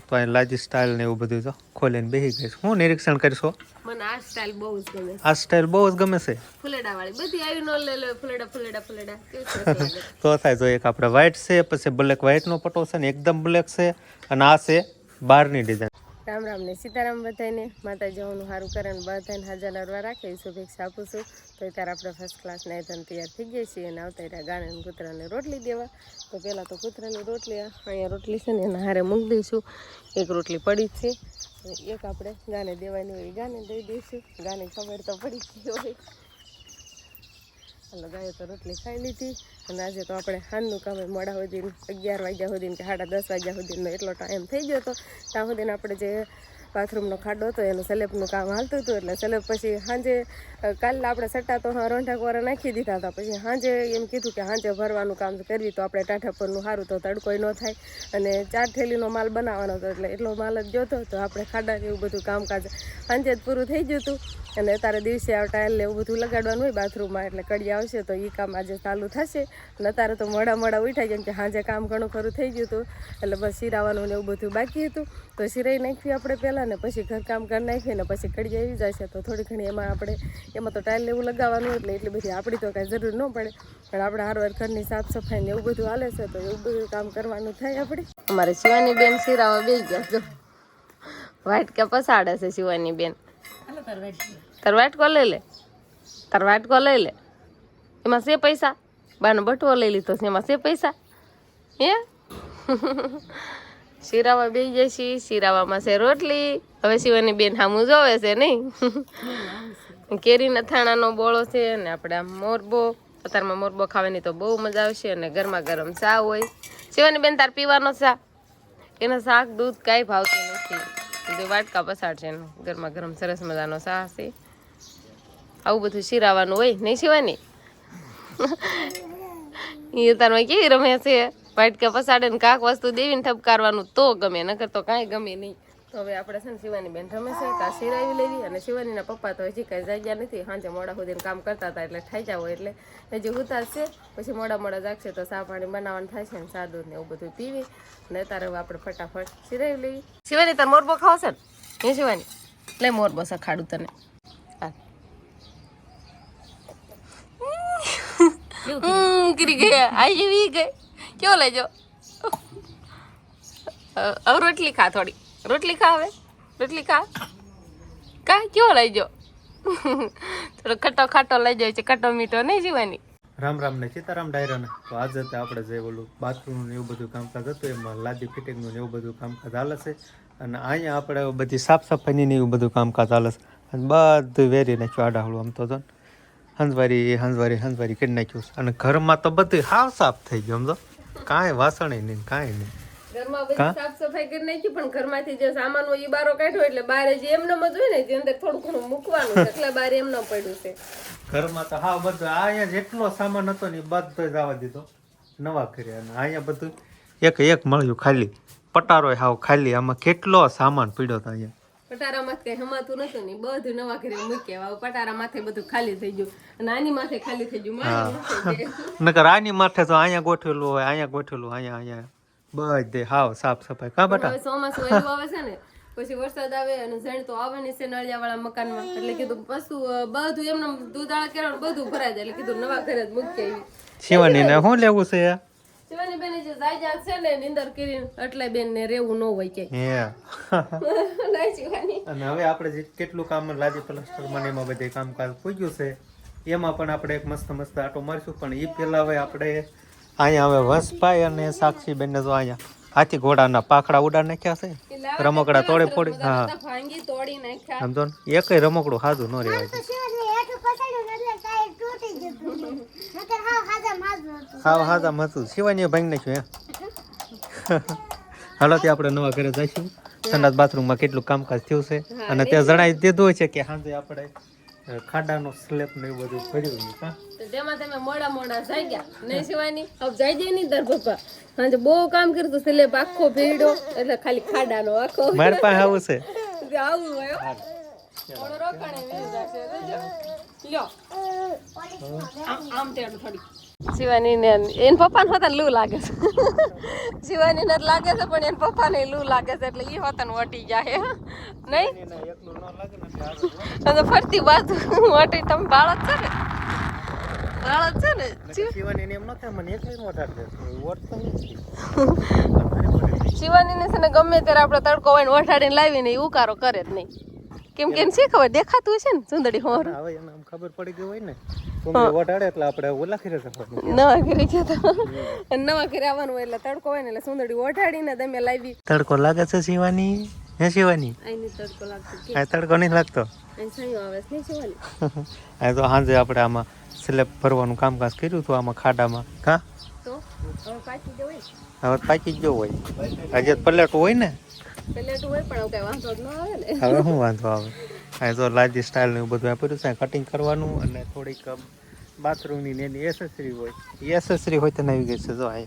તો અહીં લાજી સ્ટાઇલ ને એવું બધું તો ખોલીને બેસી ગઈ છે. હું નિરીક્ષણ કરશો? મને આ સ્ટાઇલ બહુ જ ગમે આ સ્ટાઇલ બહુ જ ગમે છે? ફુલેડા વાળી બધી આવી નો લે લે ફુલેડા ફુલેડા ફુલેડા. તો થાય તો એક આપણે વ્હાઈટ છે પછી બ્લેક વ્હાઈટનો પટો છે ને એકદમ બ્લેક છે અને આ છે બારની ડિઝાઇન રામ રામ સીતારામ બધાને માતાજીઓનું સારું કરે ને બધાને હાજર નરવા રાખે, એ શુભેચ્છા આપું છું. તો અત્યારે આપણે ફર્સ્ટ ક્લાસ નાયધન તૈયાર થઈ ગયા છીએ અને આવતા રહ્યા અને કૂતરાને રોટલી દેવા. તો પહેલાં તો કૂતરાની રોટલી અહીંયા રોટલી છે ને એના હારે મૂકી દઈશું. એક રોટલી પડી જ છે એક આપણે ગાને દેવાની હોય ગાને દઈ દઈશું. ગાને ખબર તો પડી ગઈ હોય. ગાયો તો રોટલી ખાઈ લીધી. અને આજે તો આપણે હાનનું કામ મોડા સુધી અગિયાર વાગ્યા સુધી કે સાડા દસ વાગ્યા સુધીનો એટલો ટાઈમ થઈ ગયો હતો. ત્યાં સુધીને આપણે જે બાથરૂમનો ખાડો હતો, એનું સલેબનું કામ હાલતું હતું, એટલે સલેબ પછી સાંજે કાલે આપણે સટ્ટા તો હા રોંઢા કોરા નાખી દીધા હતા, પછી સાંજે એમ કીધું કે સાંજે ભરવાનું કામ કરવી, તો આપણે ટાઢા પરનું સારું તો તડકોય ન થાય, અને ચાર થેલીનો માલ બનાવવાનો હતો, એટલે એટલો માલ જ જોતો તો આપણે ખાડા એવું બધું કામકાજ સાંજે જ પૂરું થઈ ગયું હતું, અને અત્યારે દિવસે આ ટાઇલ ને એવું બધું લગાડવાનું હોય બાથરૂમમાં, એટલે કડી આવશે તો એ કામ આજે ચાલુ થશે, અને અત્યારે તો મોડા મોડા ઉઠાય કેમ કે સાંજે કામ ઘણું ખરું થઈ ગયું હતું, એટલે બસ શિરાવાનું ને એવું બધું બાકી હતું, તો શિરાઈ નાખ્યું આપણે પહેલાં ને પછી ઘરકામ કરી નાખીએ ને પછી કડી આવી જાય છે. તો થોડી ઘણી એમાં આપણે એમાં તો ટાઇલ લેવું એવું લગાવવાનું એટલે એટલી બધી આપણી તો કાંઈ જરૂર ન પડે. પણ આપણે હારવાર ઘરની સાફ સફાઈ ને એવું બધું હાલે છે તો એવું બધું કામ કરવાનું થાય આપણે. અમારે શિવાની બેન શિરામાં બે ગયા જો વાઇટ પસાડે છે શિવાની બેન. તાર વાટકો લઈ લે તાર વાટકો લઈ લે એમાં છે પૈસા? બાનો બટવો લઈ લીધો છે એમાં છે પૈસા? હે? શિરાવા બે જાય છે શિરાવામાં છે રોટલી. હવે શિવાની બેન હામું જોવે છે નહીં. કેરીના થાણાનો બોળો છે અને આપણે આમ મોરબો. અત્યારમાં મોરબો ખાવાની તો બહુ મજા આવશે અને ગરમા ગરમ ચા હોય. શિવાની બેન તાર પીવાનો ચા એનો શાક દૂધ કાંઈ ભાવતું નથી. જે વાટકા પસાર છે એનો. ગરમા ગરમ સરસ મજાનો ચા છે. આવું બધું શિરાવાનું હોય નહીં શિવાની? એ તારમાં કેવી રમે છે? વાટકા પસાડે ને કાંક વસ્તુ દેવીને ઠપકારવાનું તો ગમે નકર તો કાંઈ ગમે નહીં તો હવે આપણે છે ને શિવાની બેન રમે છે કા સિરાવી લેવી અને શિવાનીના પપ્પા તો હજી કાંઈ જાગ્યા નથી સાંજે મોડા સુધી કામ કરતા હતા એટલે થઈ જાવ એટલે હજી ઉતારશે પછી મોડા મોડા જાગશે તો સા પાણી બનાવવાનું થાય છે ને દૂધ ને એવું બધું પીવી અને અત્યારે આપણે ફટાફટ શિરાવી લેવી શિવાની તાર મોરબો ખાવ છે ને હે શિવાની લે મોરબો સખાડું તને હા કરી ગયા આઈ જેવી ગઈ કેવો લેજો રોટલી ખા થોડી. રોટલી ખા હવે? રોટલી ખા? કા કયો લેજો થોડો ખટ્ટો ખાટો લઈ જાય છે ખટ્ટો મીઠો નહીં જીવાની રામ રામ ને સીતારામ ડાયરા ને તો આજે આપણે જે ઓલું ને એવું બધું કામકાજ હતું, એમાં લાદી ફિટિંગનું ને એવું બધું કામકાજ હાલે છે. અને અહીંયા આપણે બધી સાફ સફાઈની ને એવું બધું કામકાજ હાલે છે. અને બધું વેરી નાખ્યું આડાહળું આમ તો જો ને. હંજવારી કરી નાખ્યું અને ઘરમાં તો બધું હાવ સાફ થઈ ગયું તો કાંઈ વાસણ નહીં કાંઈ નહીં. ઘરમાં બધી સાફ સફાઈ કરી નાખી પણ ઘરમાંથી જે સામાન હોય એ બારો કાઢ્યો એટલે બારે જે એમને જ હોય ને જે અંદર થોડું ઘણું મૂકવાનું એટલે બારે એમને પડ્યું છે. ઘરમાં તો હા બધું. આ અહીંયા જેટલો સામાન હતો ને એ બધો જવા દીધો. નવા કર્યા અને અહીંયા બધું. એક એક મળ્યું ખાલી. પટારો હાવ ખાલી. આમાં કેટલો સામાન પડ્યો હતો અહીંયા? પટારામાં કઈ હમાતું નતું ને બધું નવા ઘરે હવે પટારા માથે બધું ખાલી થઈ ગયું. અને આની માથે ખાલી થઈ ગયું. નકર આની માથે તો અહીંયા ગોઠવેલું હોય અહીંયા ગોઠવેલું અહીંયા અહીંયા. બધે હાવ સાફ સફાઈ. કા બટા? ચોમાસું એવું આવે છે ને પછી વરસાદ આવે અને જણ તો આવવાની છે નળિયા વાળા મકાનમાં. એટલે કીધું પશુ બધું એમને દૂધાળા કેળા બધું ભરાય જાય. એટલે કીધું નવા ઘરે જ મૂકી આવી શિવાની ને શું લેવું છે? શિવાની બેન જે જાયજા છે ને નિંદર કરી એટલે બેન ને રેવું ન હોય કે હે. નહીં શિવાની. અને હવે આપણે જે કેટલું કામ લાદી પ્લાસ્ટર મને એમાં બધે કામકાજ પૂજ્યું છે એમાં પણ આપણે એક મસ્ત મસ્ત આટો મારીશું પણ એ પહેલા હવે આપણે અહીંયા હવે વંશભાઈ અને સાક્ષી બેનને જો અહીંયા હાથી ઘોડાના પાખડા ઉડાડ નાખ્યા છે. રમકડા તોડે ફોડી હા. તોડી નાખ્યા. સમજો ને એકય રમકડું હાજુ ન રહેવાય. હાવ હાજા હતું. શિવાની ભાંગી નાખ્યું હે? હાલો તે આપણે નવા ઘરે જઈશું. સંડાસ બાથરૂમમાં કેટલું કામકાજ થયું છે. અને ત્યાં જણાવી દીધું છે કે સાંજે આપણે ખાડાનો સ્લેબ ને એવું બધું કર્યું છે કાં? તો તેમાં તમે મોડા મોડા જાગ્યા નહીં શિવાની? હવે જાય જાય નહીં તાર પપ્પા. સાંજે બહુ કામ કર્યું સિલેબ આખો ભીડો એટલે ખાલી ખાડાનો આખો મારી પાસે આવું છે. આવું હોય. થોડો રોકાણે વીસ જશે. લ્યો. આમ આમ થોડી શિવાની ને એને પપ્પાને હોતા લૂ લાગે છે. શિવાની ને લાગે છે પણ એન પપ્પા ને લૂ લાગે છે એટલે એ હોતા વટી જાય નહીં. અને ફરતી બાજુ વટી તમે બાળક છે ને? બાળક છે ને? શિવાની ને એમ નતા થાય મને એકલી મોટા. શિવાની ને છે ને ગમે ત્યારે આપણે તડકો હોય ને વઠાડીને લાવીને એ ઉકારો કરે જ નહીં. કેમ કે છે ખબર? દેખાતું હશે ને સુંદરી હોર? હવે એને આમ ખબર પડી ગઈ હોય ને સુંદરી વટાડે એટલે આપણે ઓલા ખીરે કરવાનું નવા ઘરે જતા અને નવા ઘરે આવવાનું હોય એટલે તડકો હોય ને એટલે સુંદરી ઓઠાડીને તમે લાવી. તડકો લાગે છે શિવાની? હે શિવાની? અહીંની તડકો લાગતો. આ તડકો નહીં લાગતો? સાયો આવે છે શિવાની? આ તો સાંજે આપણે આમાં સ્લેબ ભરવાનું કામકાજ કર્યું હતું આમાં ખાડામાં. હા? તો? હવે હવે પાકી જ ગયો હોય. આજે પલટ હોય ને. પેલે તો હોય પણ હવે શું વાંધો આવે? અહીં તો લાજી સ્ટાઇલ ને બધું આપ્યું છે કટિંગ કરવાનું અને થોડીક બાથરૂમની ને એની એસેસરી હોય. એસેસરી હોય તો આવી ગઈ છે જો આ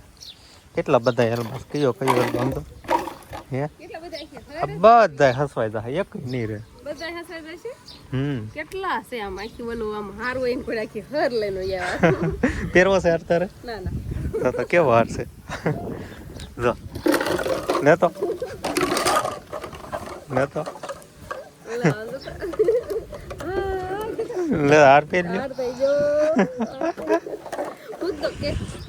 કેટલા બધા એલ્બમ કયો કયો એલ્બમ તો હે? બધા હસવાય જાય એક નહીં રે બધા હમ. કેટલા છે આમ? આખી વનું આમ હારું હોય કોઈ આખી હર લઈને આવ્યા પહેરવો છે ના ના. તો કેવો હાર છે? જો. લે તો. લે તો ઓલા વાંધો તો. હા, કેટલા લે હાર પહેર લ્યો.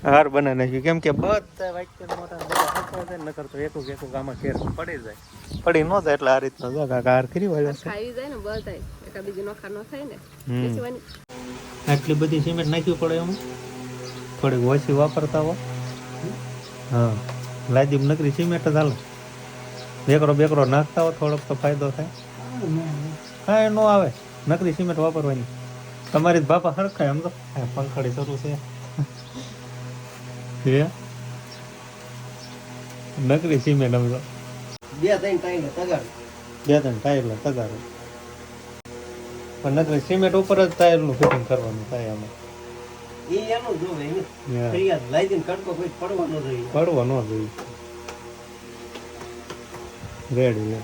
હાર બને નાખ્યું કેમ કે બધા વાક્ય મોટા મોટા હસવા જાય નકર તો એકું એકું આમાં કેર પડી જાય. પડી ન જાય એટલે આ રીતનો જો કાકા હાર કરી વાળ્યો છે. ખાઈ જાય ને બધાય. એકા બીજી નોખા ન થાય ને. આટલી બધી સિમેન્ટ નાખવી પડે એમ? થોડીક ઓછી વાપરતા હો. હા. લાદીમ નકરી સિમેન્ટ જ હાલે. બેકરો બેકરો નાખતા હો થોડોક તો ફાયદો થાય. કાંઈ ન આવે. નકરી સિમેન્ટ વાપરવાની. તમારી બાપા હરખાય એમ તો. પંખડી શરૂ છે. નકરી સિમેન્ટ આમ તો. બે ત્રણ ટાઈમ તગાડ. બે ત્રણ ટાયર તગારો પણ નકરી સિમેન્ટ ઉપર જ ટાયરનું ફિટિંગ કરવાનું થાય અમે એ એનું જોવે ફરિયાદ લાઈ દઈને કડકો કોઈ પડવાનો જોઈએ. પડવો ન જોઈએ. રેડી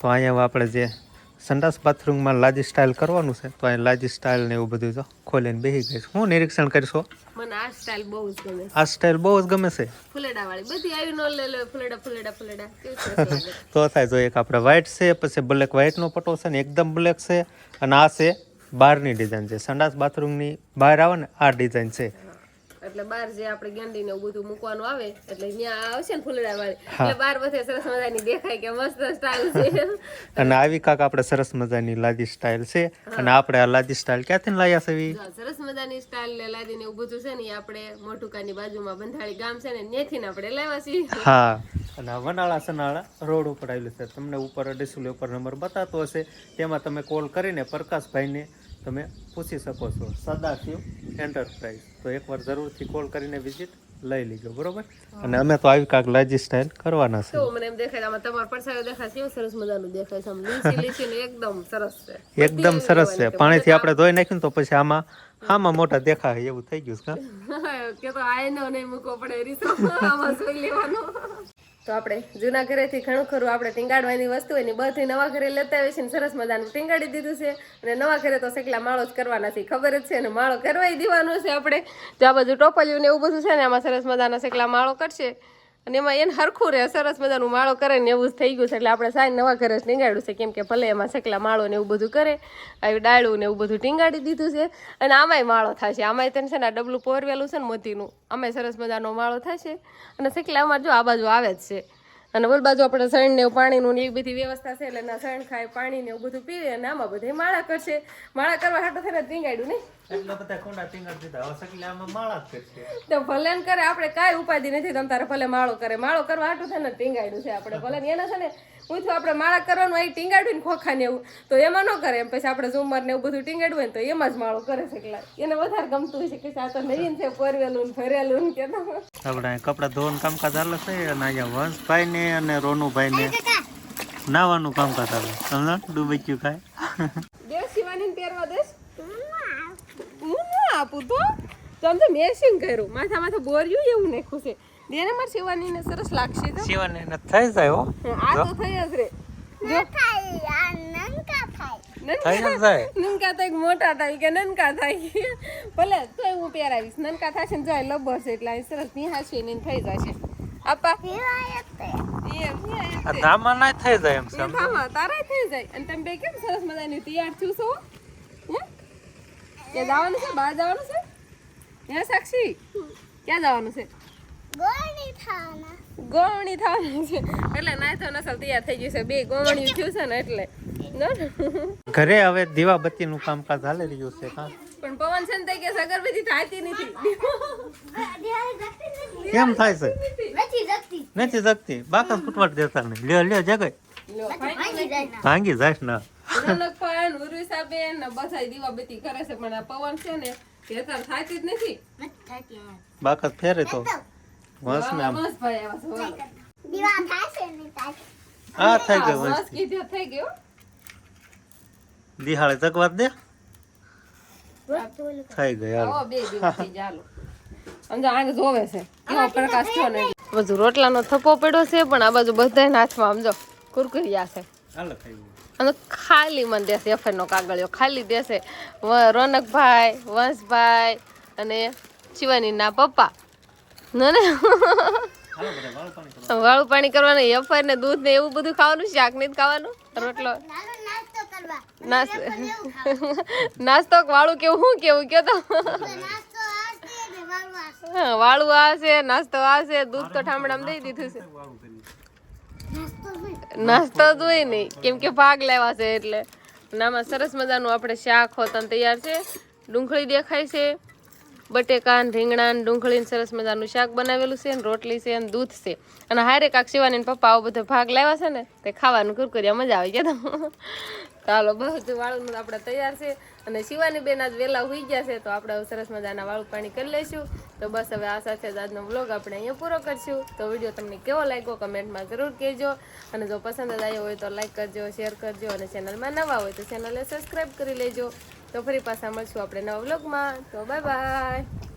તો અહીંયા આપણે જે સંડાસ બાથરૂમમાં લાજી સ્ટાઇલ કરવાનું છે તો અહીંયા લાજી સ્ટાઇલ ને એવું બધું તો ખોલીને બેસી ગઈ હું નિરીક્ષણ કરીશું? મને આ સ્ટાઇલ બહુ જ ગમે આ સ્ટાઇલ બહુ જ ગમે છે? ફુલેડા વાળી બધી આવી નો લે લે ફુલેડા ફુલેડા ફુલેડા. તો થાય જો એક આપણે વ્હાઇટ છે પછી બ્લેક વ્હાઈટનો પટો છે ને એકદમ બ્લેક છે અને આ છે બહારની ડિઝાઇન છે. સંડાસ બાથરૂમની બહાર આવે ને આ ડિઝાઇન છે. એટલે બાર જે આપણે ગેંડી ને બધું મૂકવાનું આવે એટલે ત્યાં આવશે ને ફૂલડા વાળી એટલે બાર બધે સરસ મજાની દેખાય કે મસ્ત સ્ટાઇલ છે. અને આવી કાક આપણે સરસ મજાની લાદી સ્ટાઇલ છે. અને આપણે આ લાદી સ્ટાઇલ ક્યાંથી લાયા છે સરસ મજાની સ્ટાઇલ ને લાદી ને બધું છે ને આપણે મોટુકાની બાજુમાં બંધાળી ગામ છે ને ત્યાંથી ને આપણે લાવ્યા છીએ. હા. અને વનાળા સનાળા રોડ ઉપર આવેલું છે. તમને ઉપર ડિસ્પ્લે ઉપર નંબર બતાતો હશે. તેમાં તમે કોલ કરીને પ્રકાશભાઈને તમે પૂછી શકો છો. સદાશિવ એન્ટરપ્રાઇઝ તો એકવાર જરૂરથી કોલ કરીને વિઝિટ લઈ લીજો બરોબર? અને અમે તો આવી કાંક લાજી સ્ટાઇલ કરવાના છે તો મને એમ દેખાય આમાં તમારો પડસાયો દેખાય છે સરસ મજાનું દેખાય છે આમ લીસી લીસી ને એકદમ સરસ છે. એકદમ સરસ છે. પાણીથી આપણે ધોઈ નાખ્યું તો પછી આમાં આમાં મોટા દેખાય એવું થઈ ગયું છે કે? તો આયનો નહીં મૂકવો પડે રીસો આમાં સોઈ લેવાનું. તો આપણે જૂના ઘરેથી ઘણું ખરું, આપણે ટીંગાડવાની વસ્તુ એની બધી નવા ઘરે લેતા આવીએ છીએ સરસ મજાનું ટીંગાડી દીધું છે. અને નવા ઘરે તો સેકલા માળો જ કરવાના છે ખબર જ છે. અને માળો કરવાય દેવાનો છે આપણે. જો આ બધું ટોપલિયું ને એવું બધું છે ને, આમાં સરસ મજાના સેકલા માળો કરશે. અને એમાં એને હરખું રહે, સરસ મજાનું માળો કરે ને એવું જ થઈ ગયું છે. એટલે આપણે સાંજ નવા ઘરે જ ટીંગાડ્યું છે, કેમ કે ભલે એમાં સકલા માળો ને એવું બધું કરે, આવી ડાળું ને એવું બધું ટીંગાડી દીધું છે. અને આમાંય માળો થશે. આમાંય તેને છે ને આ ડબલું પોરવેલું છે ને મોતીનું, આમાંય સરસ મજાનો માળો થશે. અને સકલા અમારે જો આ બાજુ આવે જ છે. અને બોલ બાજુ આપણે સણ ને પાણીનું ને એવી બધી વ્યવસ્થા છે, એટલે ના શણ ખાય, પાણી ને એવું બધું પીવે અને આમાં બધે માળા કરશે. માળા કરવા હાટો થઈને ટીંગાડ્યું નહીં. એટલા બધા કુંડા ટીંગાડી દીધા. હવે સકલી આમાં માળા જ કરશે તો ભલે ને કરે આપણે કાંઈ ઉપાધિ નથી તમ તારે ભલે માળો કરે. માળો કરવા હાટું છે ને ટીંગાડ્યું છે આપણે. ભલે એના છે ને પૂછ્યું આપણે માળા કરવાનું અહીં ટીંગાડ્યું ને ખોખા ને એવું. તો એમાં ન કરે. એમ પછી આપણે ઝુમર ને એવું બધું ટીંગાડવું હોય ને તો એમાં જ માળો કરે છે એને વધારે ગમતું હોય છે કે આ તો નવીન છે પરવેલું ને ભરેલું ને કે તો આપણે કપડાં ધોવાનું કામકાજ હાલે છે અને અહીંયા વંશભાઈ ને અને રોનુભાઈ ને નાવાનું કામકાજ હાલે સમજો ડૂબક્યું ખાય દેશ શિવાની ને પહેરવા દેશ હું ના આપું તો. તો આમ તો મેસિંગ કર્યું. માથા માથા બોર્યું એવું નાખ્યું છે. દેને મારે શિવાની ને સરસ લાગશે તો. શિવાને ન થઈ જાય હો. આ તો થઈ જ રે. જો. થાય ને થાય નનકા તો એક મોટા થાય કે નનકા થાય? ભલે તોય હું પહેરાવીશ. નનકા થશે ને જાય લબર છે એટલે સરસ નિહાશે ને થઈ જશે. આપા. એ ભીહાય આ ધામા ના થઈ જાય એમ સમજો. થઈ જાય. અને તમે બે કેમ સરસ મજાની તૈયાર છું? ક્યાં જવાનું છે? બહાર જવાનું છે? હે સાક્ષી? ક્યાં જવાનું છે? ગોવણી થવાનું છે. એટલે નાય તો નસલ તૈયાર થઈ ગયું છે. બે ગોવણી થયું છે ને એટલે. ઘરે હવે દીવાબત્તી નું કામકાજ હાલી રહ્યું છે કા પણ પવન છે ને કે અગરબત્તી થાતી નથી. કેમ થાય છે? નથી શકતી બાકસ ફૂટવાટ દેતા નહીં. લ્યો લ્યો જગય નથી. ભાંગી જાય ને. નાનક પણ ઉર્વી સાહેબ ને બધાય દીવાબત્તી કરે છે પણ આ પવન છે ને તે અત્યારે થાતી જ નથી. બાકસ ફેરે તો. વંશ ને આમ. મસ્ત ભાઈ આવા છે વાહ. આ થઈ ગયો મસ્ત કીધું થઈ ગયો. દિહાળે જગવાત દે. થઈ ગયો બે દિવસ થઈ ચાલો સમજો આને જોવે છે. કેવો પ્રકાશ થયો ને. બધું રોટલાનો થપ્પો પડ્યો છે પણ આ બાજુ બધા હાથમાં સમજો કુરકુરિયા છે. અને ખાલી મને દેશે એફઆઈ નો કાગળિયો. ખાલી દેશે રોનકભાઈ વંશભાઈ અને શિવાની ના પપ્પા. ન ને? વાળું પાણી કરો. વાળું પાણી કરવાનું એફઆઈઆર ને દૂધ ને એવું બધું ખાવાનું શાક નહીં જ ખાવાનું? રોટલો? નાસ્તો નાસ્તો. વાળું કેવું શું કેવું? કયો તો. હા, વાળું આ છે નાસ્તો આ છે દૂધ તો ઠામડામાં દઈ દીધું છે. નાસ્તો જ હોય નહીં કેમ કે ભાગ લેવા છે એટલે. નામાં સરસ મજાનું આપણે શાક હોતન તૈયાર છે. ડુંગળી દેખાય છે. બટેકા ને રીંગણા ને ડુંગળી સરસ મજાનું શાક બનાવેલું છે ને, રોટલી છે ને, દૂધ છે. અને હારે કાક શિવાની પપ્પા આવો બધો ભાગ લેવા છે ને, તે ખાવાનું કુરકુરિયા મજા આવી ગયા ચાલો, બધું વાળું આપણે તૈયાર છે. અને શિવાની બેન આજ વહેલા હોઈ ગયા છે, તો આપણે સરસ મજાના વાળું પાણી કરી લઈશું. તો બસ હવે આ સાથે જ આજનો વ્લોગ આપણે અહીંયા પૂરો કરશું. તો વીડિયો તમને કેવો લાગ્યો કમેન્ટમાં જરૂર કહેજો. અને જો પસંદ આવ્યો હોય તો લાઈક કરજો, શેર કરજો અને ચેનલમાં નવા હોય તો ચેનલને સબસ્ક્રાઈબ કરી લેજો. તો ફરી પાછા મળશું આપણે નવા વ્લોગમાં. તો બાય બાય.